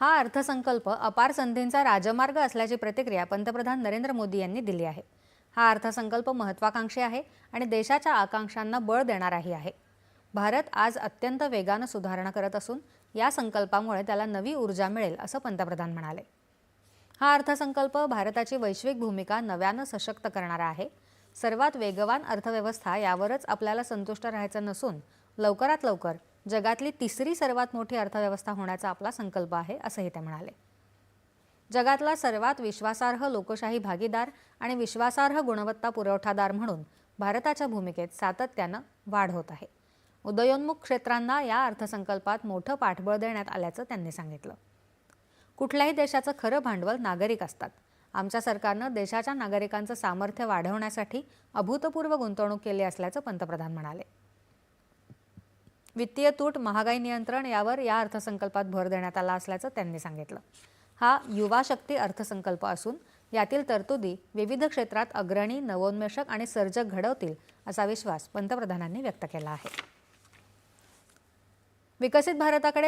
हा अर्थसंकल्प अपार संधींचा राजमार्ग असल्याची प्रतिक्रिया पंतप्रधान नरेंद्र मोदी यांनी दिली आहे. हा अर्थसंकल्प महत्वाकांक्षी आहे आणि देशाच्या आकांक्षांना बळ देणाराही आहे. भारत आज अत्यंत वेगानं सुधारणा करत असून या संकल्पामुळे त्याला नवी ऊर्जा मिळेल असं पंतप्रधान म्हणाले. हा अर्थसंकल्प भारताची वैश्विक भूमिका नव्यानं सशक्त करणारा आहे. सर्वात वेगवान अर्थव्यवस्था यावरच आपल्याला संतुष्ट राहायचं नसून लवकरात लवकर जगातली तिसरी सर्वात मोठी अर्थव्यवस्था होण्याचा आपला संकल्प आहे असंही ते म्हणाले. जगातला सर्वात विश्वासार्ह लोकशाही भागीदार आणि विश्वासार्ह गुणवत्ता पुरवठादार म्हणून भारताच्या भूमिकेत सातत्यानं वाढ होत आहे. उदयोन्मुख क्षेत्रांना या अर्थसंकल्पात मोठं पाठबळ देण्यात आल्याचं त्यांनी सांगितलं. कुठल्याही देशाचं खरं भांडवल नागरिक असतात. आमच्या सरकारनं देशाच्या नागरिकांचं सामर्थ्य वाढवण्यासाठी अभूतपूर्व गुंतवणूक केली असल्याचं पंतप्रधान म्हणाले. वित्तीय तूट महागाई नियंत्रण यावर या अर्थसंकल्पात भर देण्यात आला असल्याचं त्यांनी सांगितलं. हा युवा शक्ती अर्थसंकल्प असून यातील तरतुदी विविध क्षेत्रात अग्रणी नवोन्मेषक आणि सर्जक घडवतील असा विश्वास पंतप्रधानांनी व्यक्त केला आहे. विकसित भारताकडे